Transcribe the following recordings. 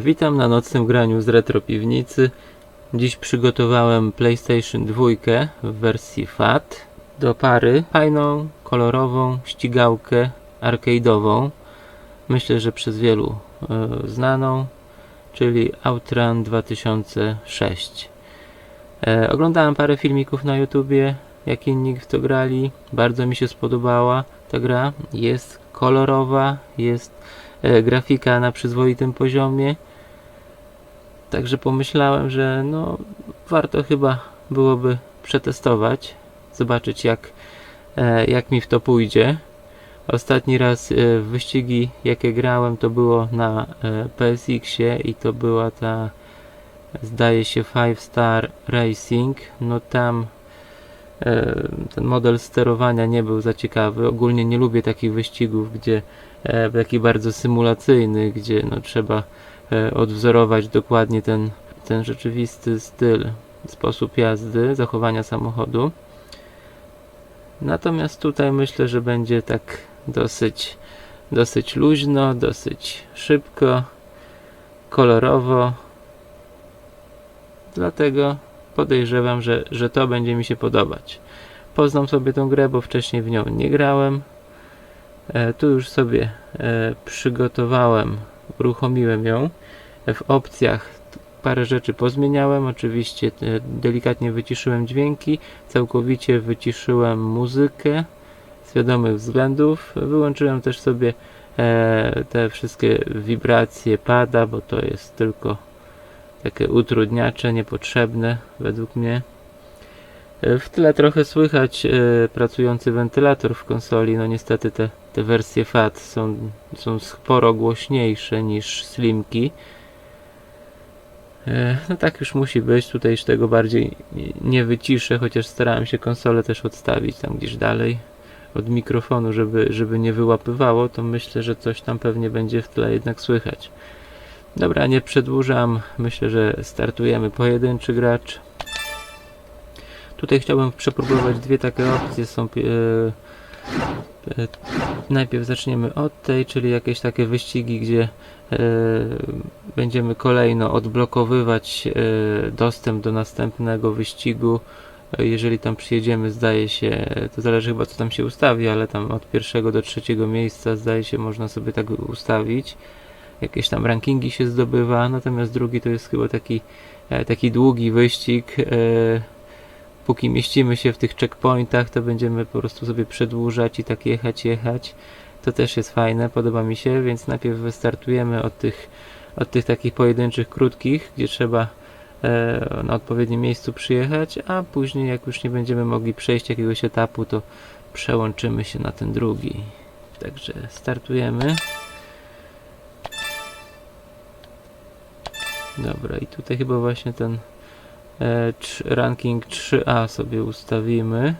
Witam na nocnym graniu z Retro Piwnicy. Dziś przygotowałem PlayStation 2 w wersji FAT do pary. Fajną, kolorową ścigałkę arcade'ową. Myślę, że przez wielu e, znaną, czyli Outrun 2006. E, oglądałem parę filmików na YouTubie, jak inni w to grali. Bardzo mi się spodobała ta gra. Jest kolorowa, jest grafika na przyzwoitym poziomie. Także pomyślałem, że no warto chyba byłoby przetestować, zobaczyć jak, e, jak mi w to pójdzie. Ostatni raz e, wyścigi jakie grałem to było na e, PSX-ie i to była ta zdaje się Five Star Racing. No tam e, ten model sterowania nie był za ciekawy. Ogólnie nie lubię takich wyścigów, gdzie e, taki bardzo symulacyjny, gdzie no, trzeba e, odwzorować dokładnie ten, ten rzeczywisty styl, sposób jazdy, zachowania samochodu. Natomiast tutaj myślę, że będzie tak dosyć, dosyć luźno, dosyć szybko, kolorowo. Dlatego podejrzewam, że, że to będzie mi się podobać. Poznam sobie tą grę, bo wcześniej w nią nie grałem. E, tu już sobie e, przygotowałem, uruchomiłem ją. E, w opcjach parę rzeczy pozmieniałem. Oczywiście delikatnie wyciszyłem dźwięki, całkowicie wyciszyłem muzykę z wiadomych względów. Wyłączyłem też sobie te wszystkie wibracje pada, bo to jest tylko takie utrudniacze niepotrzebne według mnie. E, W tle trochę słychać e, pracujący wentylator w konsoli. No niestety te, te wersje FAT są, są sporo głośniejsze niż Slimki. E, No tak już musi być. Tutaj już tego bardziej nie wyciszę, chociaż starałem się konsolę też odstawić tam gdzieś dalej od mikrofonu, żeby, żeby nie wyłapywało, to myślę, że coś tam pewnie będzie w tle jednak słychać. Dobra, nie przedłużam. Myślę, że startujemy pojedynczy gracz. Tutaj chciałbym przepróbować dwie takie opcje. Są e, e, najpierw zaczniemy od tej, czyli jakieś takie wyścigi, gdzie e, będziemy kolejno odblokowywać e, dostęp do następnego wyścigu. E, Jeżeli tam przyjedziemy, zdaje się, to zależy chyba co tam się ustawi, ale tam od pierwszego do trzeciego miejsca zdaje się można sobie tak ustawić jakieś tam rankingi się zdobywa, natomiast drugi to jest chyba taki, e, taki długi wyścig. Póki mieścimy się w tych checkpointach, to będziemy po prostu sobie przedłużać i tak jechać, jechać. To też jest fajne, podoba mi się, więc najpierw wystartujemy od tych, od tych takich pojedynczych, krótkich, gdzie trzeba e, na odpowiednim miejscu przyjechać, a później jak już nie będziemy mogli przejść jakiegoś etapu, to przełączymy się na ten drugi. Także startujemy. Dobra, i tutaj chyba właśnie ten ranking 3A sobie ustawimy.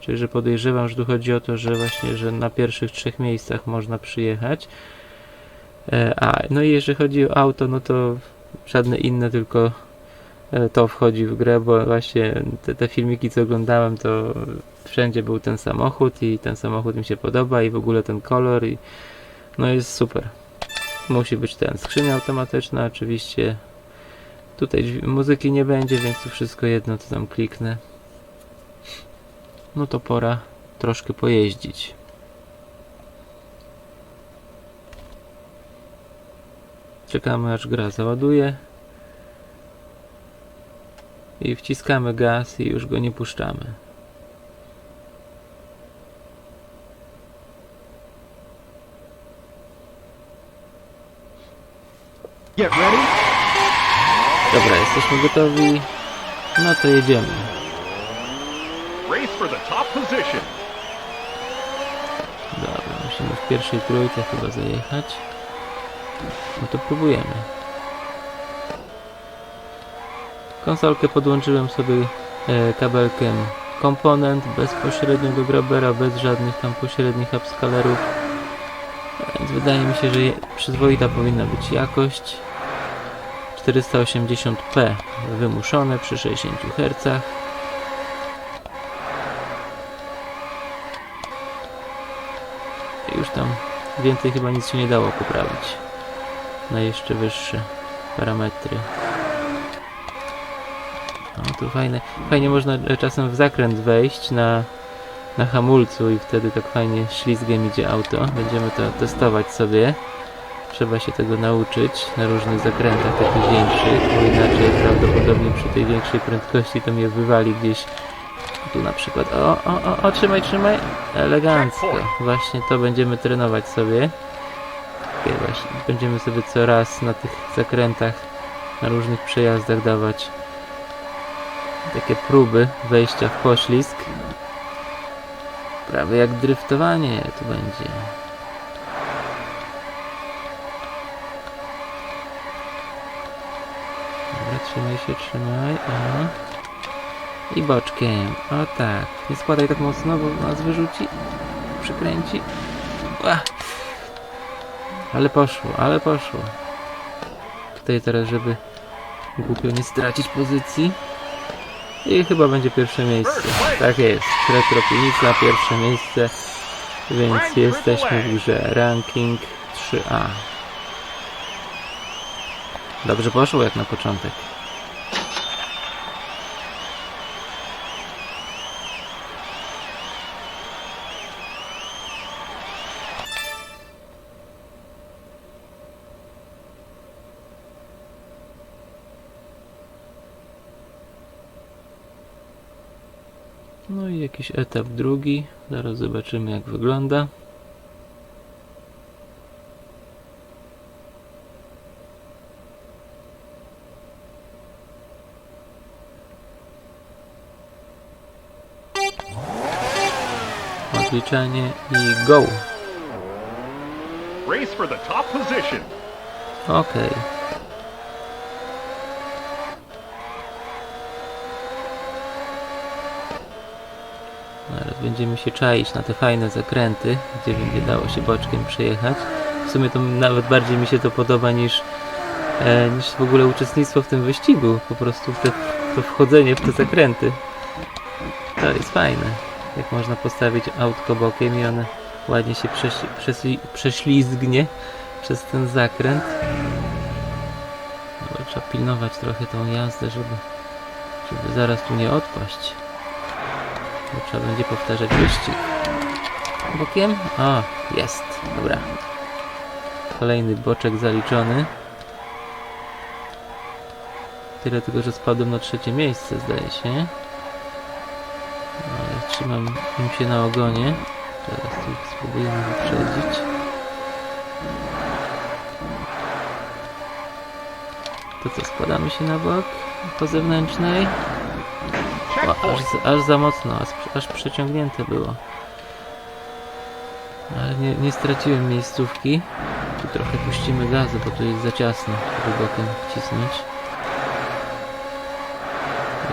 Czyli, że podejrzewam, że tu chodzi o to, że właśnie, że na pierwszych trzech miejscach można przyjechać. E, a, no i jeżeli chodzi o auto, no to żadne inne, tylko e, to wchodzi w grę, bo właśnie te, te filmiki, co oglądałem, to wszędzie był ten samochód i ten samochód mi się podoba i w ogóle ten kolor i no jest super. Musi być ten skrzynia automatyczna, oczywiście Tutaj muzyki nie będzie, więc tu wszystko jedno, co tam kliknę. No to pora troszkę pojeździć. Czekamy aż gra załaduje. I wciskamy gaz i już go nie puszczamy. Get ready. Dobra, jesteśmy gotowi. No to jedziemy. Dobra, musimy w pierwszej trójce chyba zajechać. No to próbujemy. Konsolkę podłączyłem sobie e, kabelkiem komponent bezpośrednio do grabera, bez żadnych tam pośrednich upscalerów. Więc wydaje mi się, że przyzwoita powinna być jakość. 480p wymuszone przy 60 Hz. Już tam więcej chyba nic się nie dało poprawić. na jeszcze wyższe parametry. No tu fajne, fajnie można e, czasem w zakręt wejść na, na hamulcu i wtedy tak fajnie ślizgiem idzie auto. Będziemy to testować sobie. Trzeba się tego nauczyć na różnych zakrętach takich większych, bo inaczej prawdopodobnie przy tej większej prędkości to mnie wywali gdzieś tu na przykład. O, o, o, o trzymaj, trzymaj. Elegancko. Właśnie to będziemy trenować sobie. Będziemy sobie co raz na tych zakrętach, na różnych przejazdach dawać takie próby wejścia w poślizg. Prawie jak driftowanie tu będzie. Trzymaj się, trzymaj. O. I boczkiem. O tak. Nie składaj tak mocno, bo nas wyrzuci. Przykręci. Ła. Ale poszło, ale poszło. Tutaj teraz, żeby głupio nie stracić pozycji. I chyba będzie pierwsze miejsce. Tak jest. Retropinica, pierwsze miejsce. Więc jesteśmy w grze. Ranking 3A. Dobrze poszło jak na początek. No i jakiś etap drugi. Zaraz zobaczymy jak wygląda. Odliczanie i go. Race for the top position. Okej. Teraz będziemy się czaić na te fajne zakręty, gdzie będzie dało się boczkiem przejechać. W sumie to nawet bardziej mi się to podoba niż, e, niż w ogóle uczestnictwo w tym wyścigu. Po prostu te, to wchodzenie w te zakręty. To jest fajne. Jak można postawić autko bokiem i one ładnie się prześ- przesli- prześlizgnie przez ten zakręt. No, trzeba pilnować trochę tą jazdę, żeby, żeby zaraz tu nie odpaść. Bo trzeba będzie powtarzać wyścig. Bokiem? O, jest. Dobra. Kolejny boczek zaliczony. Tyle tylko, że spadłem na trzecie miejsce, zdaje się. No, Ale trzymam im się na ogonie. Teraz ich spróbujemy wyprzedzić. To co, składamy się na bok po zewnętrznej? O, aż, aż za mocno, aż, aż przeciągnięte było. Ale nie, nie straciłem miejscówki. Tu trochę puścimy gazu, bo tu jest za ciasno, żeby bokiem wcisnąć.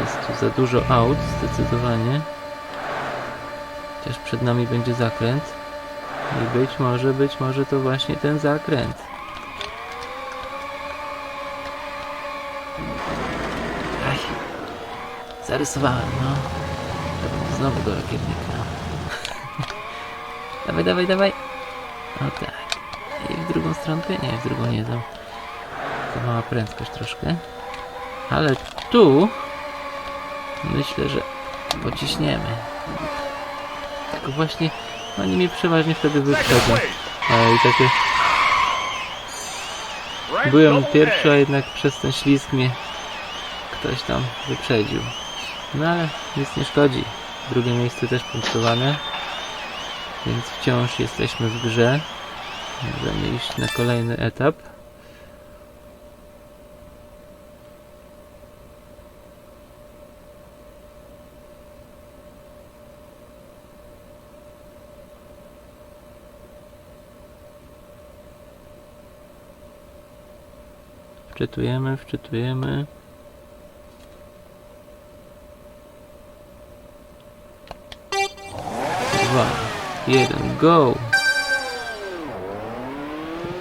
Jest tu za dużo aut, zdecydowanie. Chociaż przed nami będzie zakręt. I być może, być może to właśnie ten zakręt. Zarysowałem, no. Znowu do rakietnika. dawaj, dawaj, dawaj. O tak. I w drugą stronkę? Nie, w drugą nie dam. To mała prędkość troszkę. Ale tu myślę, że pociśniemy. Tylko właśnie oni mnie przeważnie wtedy wyprzedzą. i takie byłem pierwszy, A. jednak przez ten ślizg mnie ktoś tam wyprzedził. No ale nic nie szkodzi. Drugie miejsce też punktowane. Więc wciąż jesteśmy w grze. Możemy iść na kolejny etap. Wczytujemy, wczytujemy. Dwa, jeden, go!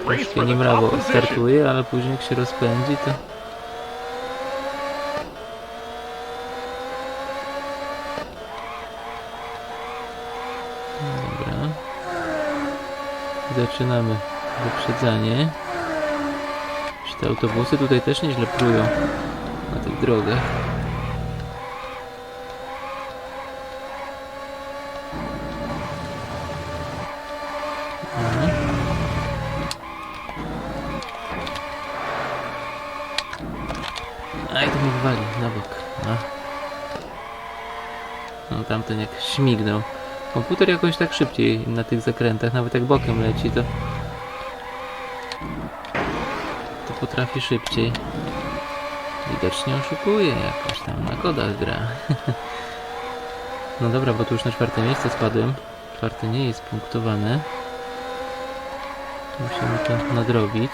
Troszkę niemrawo startuje, ale później jak się rozpędzi to... Dobra. Zaczynamy wyprzedzanie. Te autobusy tutaj też nieźle prują na tych drogach. Aj, to mi wywali na bok. No. no tamten jak śmignął. Komputer jakoś tak szybciej na tych zakrętach, nawet jak bokiem leci, to to potrafi szybciej. Widocznie oszukuje jakoś tam na kodach gra. no dobra, bo tu już na czwarte miejsce spadłem. Czwarte nie jest punktowane. Musimy to nadrobić.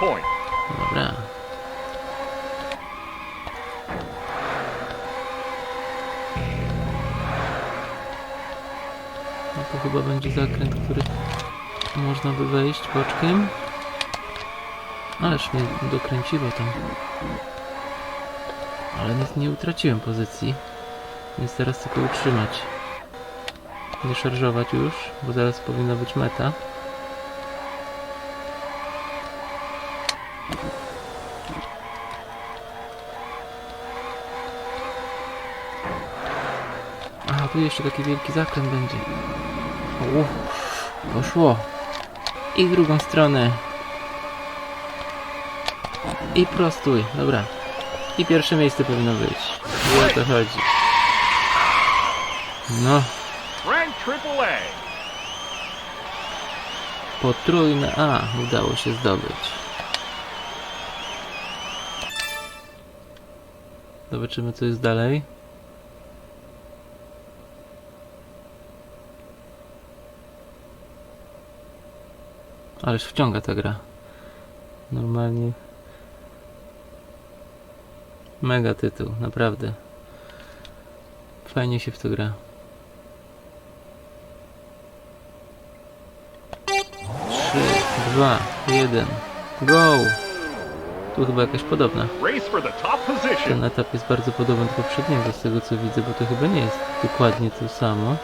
Checkpoint. Dobra. No to chyba będzie zakręt, który można by wejść boczkiem. Ależ mnie dokręciło tam. Ale nic nie utraciłem pozycji. Więc teraz tylko utrzymać. Nie szarżować już, bo zaraz powinna być meta. Jeszcze taki wielki zakręt będzie. O, poszło. I w drugą stronę. I prostuj, dobra. I pierwsze miejsce powinno być. I o to chodzi. No, potrójne A udało się zdobyć. Zobaczymy co jest dalej. Ależ wciąga ta gra. Normalnie. Mega tytuł, naprawdę. Fajnie się w to gra. 3, 2, 1, go! Tu chyba jakaś podobna. Ten etap jest bardzo podobny do poprzedniego, z tego co widzę, bo to chyba nie jest dokładnie to samo.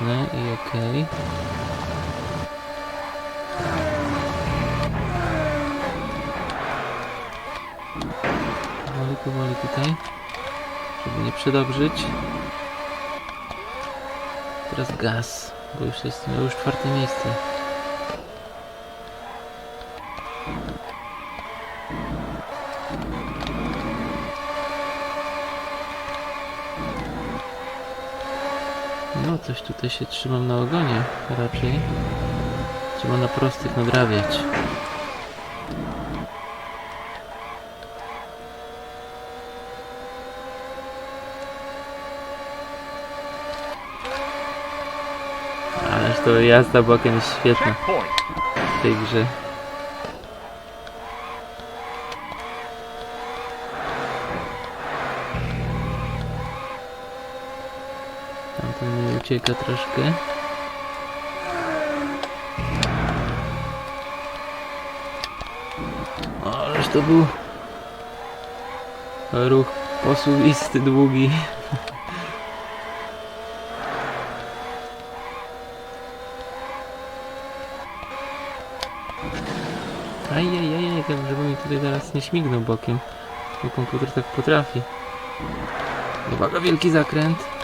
Zewnętrzne, i okej. Powoli, powoli tutaj. Żeby nie przedobrzyć. Teraz gaz, bo już jest już czwarte miejsce. No, coś tutaj się trzymam na ogonie raczej. Trzeba na prostych nadrabiać. Ależ to jazda bokiem jest świetna w tej grze. Tamten mi ucieka troszkę. Ależ to był ruch posuwisty, długi. Ajajajaj, żeby mi tutaj teraz nie śmignął bokiem. Bo komputer tak potrafi. Uwaga, wielki zakręt.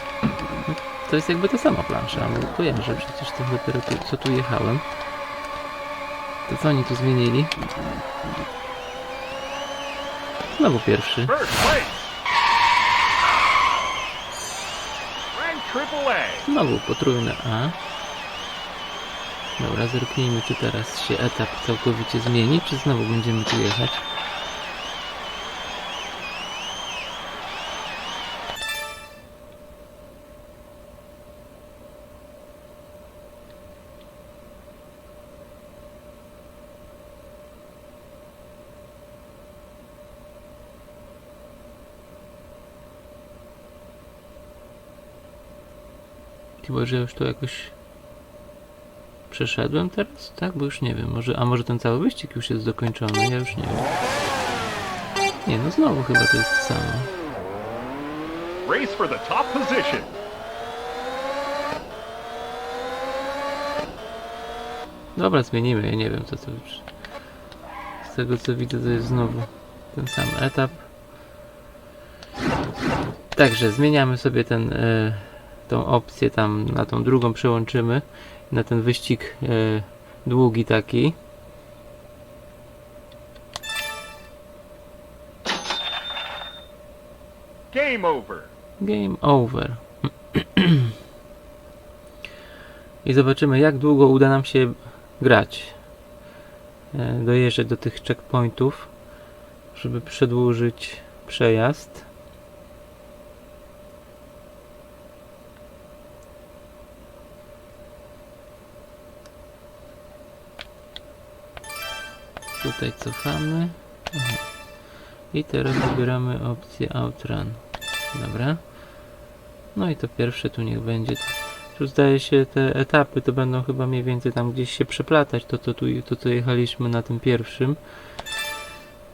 To jest jakby ta sama plansza, bo kojarzę przecież to dopiero tu, co tu jechałem. To co oni tu zmienili? Znowu pierwszy. Znowu potrójne A. Dobra, zerknijmy, czy teraz się etap całkowicie zmieni, czy znowu będziemy tu jechać. Chyba, że już to jakoś przeszedłem teraz, tak? Bo już nie wiem, może, a może ten cały wyścig już jest dokończony, ja już nie wiem. Nie, no znowu chyba to jest to samo. Race for the top position. Dobra, zmienimy, ja nie wiem co to już. Z tego co widzę to jest znowu ten sam etap. Także zmieniamy sobie ten, e, tą opcję tam na tą drugą przełączymy. Na ten wyścig e, długi taki. Game over. Game over. I zobaczymy jak długo uda nam się grać. E, Dojeżdżać do tych checkpointów, żeby przedłużyć przejazd. Tutaj cofamy. Aha. I teraz wybieramy opcję Outrun. Dobra. No i to pierwsze tu niech będzie. Tu zdaje się te etapy to będą chyba mniej więcej tam gdzieś się przeplatać. To, to, tu, to co jechaliśmy na tym pierwszym.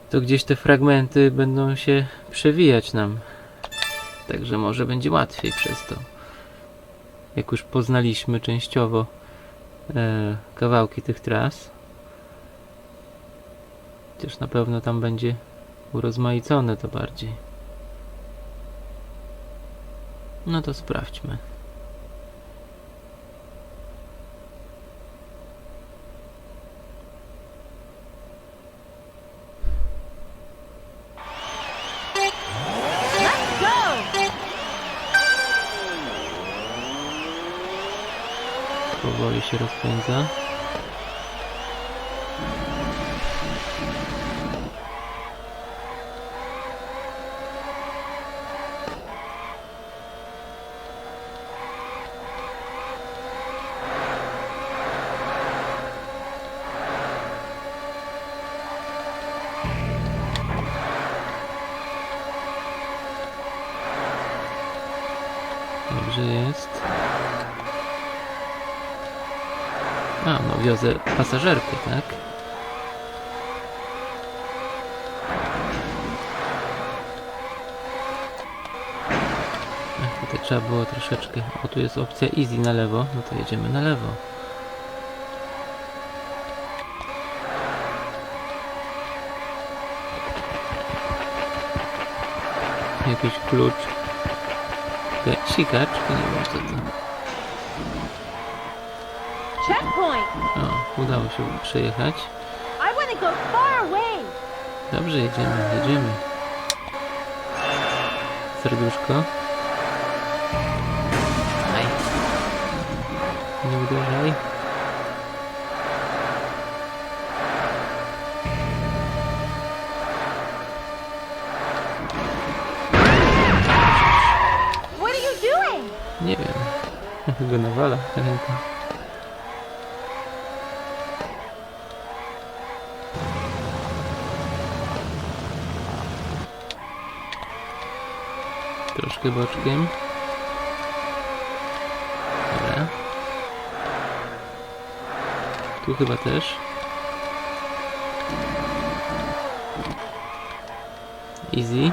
To gdzieś te fragmenty będą się przewijać nam. Także może będzie łatwiej przez to. Jak już poznaliśmy częściowo e, kawałki tych tras. Chociaż na pewno tam będzie urozmaicone to bardziej. No to sprawdźmy. Powoli się rozpędza. A, no wiozę pasażerkę, tak? Ach, tutaj trzeba było troszeczkę... O, tu jest opcja easy na lewo, no to jedziemy na lewo. Jakiś klucz. Sikacz, nie wiem co to. Udało się przejechać. Dobrze, jedziemy, jedziemy. Serduszko. Aj. Nie uderzaj. What are you doing? Nie wiem. Go nawala ręka. Troszkę boczkiem. Dobra. Tu chyba też. Easy.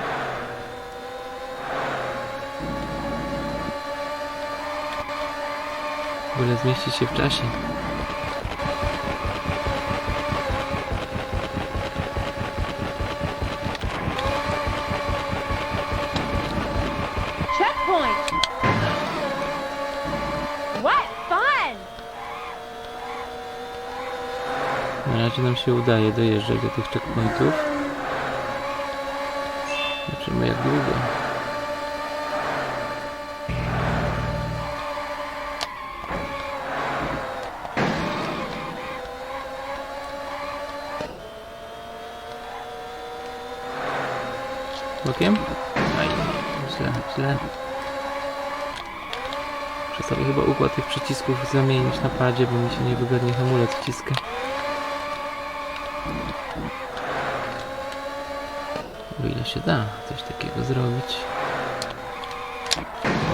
W ogóle zmieścić się w czasie. Razie nam się udaje dojeżdżać do tych checkpointów. Zobaczymy jak długo. Bokiem? Aj, źle, źle. Muszę sobie chyba układ tych przycisków zamienić na padzie, bo mi się niewygodnie hamulec wciska. O ile się da coś takiego zrobić.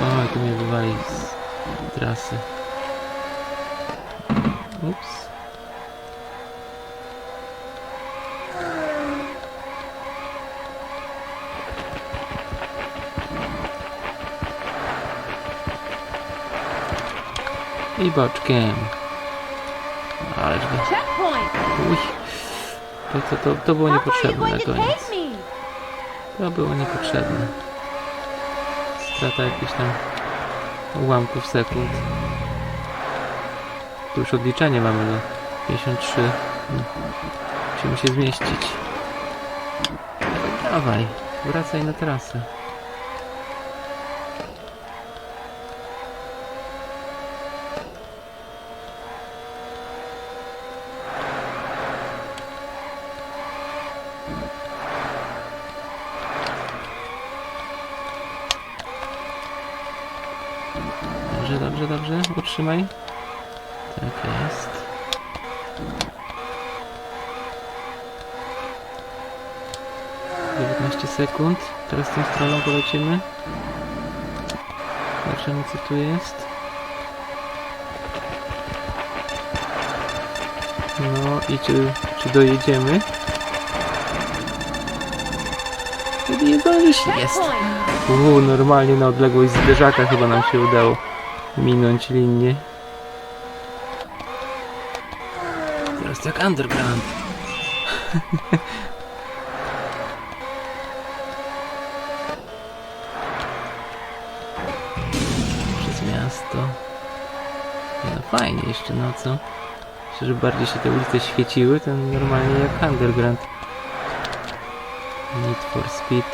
Oj, tu mnie wywali z trasy. Ups. I boczkiem. Ależ go. Checkpoint. Uj. To, to, to, to było niepotrzebne to me? To było niepotrzebne. Strata jakichś tam ułamków sekund. Tu już odliczenie mamy na 53. Hmm. Musimy się zmieścić. Dawaj, wracaj na trasę. Dobrze. Utrzymaj. Tak jest. Dziewiętnaście sekund. Teraz tą stroną polecimy. Zobaczymy co tu jest. No i czy, czy dojedziemy? Nie zdążysz. Jest. Uuu, normalnie na odległość zderzaka chyba nam się udało minąć linię. Teraz jak underground. Przez miasto. No fajnie jeszcze, no co? Myślę, że bardziej się te ulice świeciły, to normalnie jak underground. Need for speed.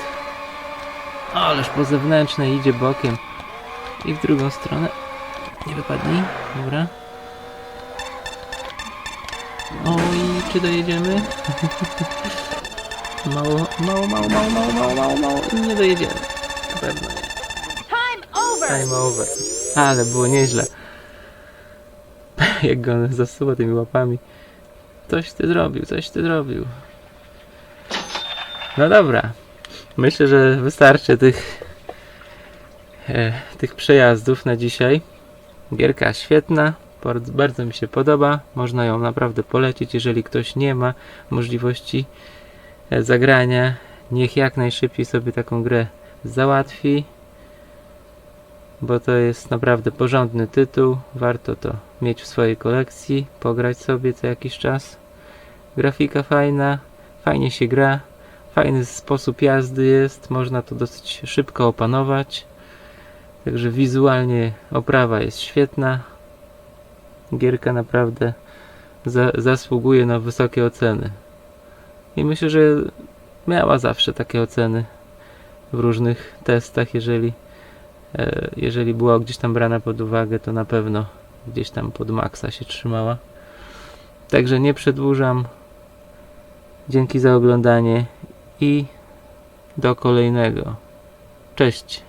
Ależ po zewnętrznej idzie bokiem. I w drugą stronę. Nie wypadnij. Dobra. Oj, czy dojedziemy? mało, mało, mało, mało, mało, mało, mało, mało. Nie dojedziemy. Na pewno nie. Time over. Time over. Ale było nieźle. Jak go zasuwa tymi łapami. Coś ty zrobił, coś ty zrobił. No dobra. Myślę, że wystarczy tych e, tych przejazdów na dzisiaj. Gierka świetna, bardzo, bardzo mi się podoba. Można ją naprawdę polecić, jeżeli ktoś nie ma możliwości e, zagrania. Niech jak najszybciej sobie taką grę załatwi bo to jest naprawdę porządny tytuł. Warto to mieć w swojej kolekcji, pograć sobie co jakiś czas. Grafika fajna, fajnie się gra, fajny sposób jazdy jest, można to dosyć szybko opanować. Także wizualnie oprawa jest świetna. Gierka naprawdę za, zasługuje na wysokie oceny. I myślę, że miała zawsze takie oceny w różnych testach, jeżeli E, jeżeli była gdzieś tam brana pod uwagę, to na pewno gdzieś tam pod maksa się trzymała. Także nie przedłużam. Dzięki za oglądanie i do kolejnego. Cześć.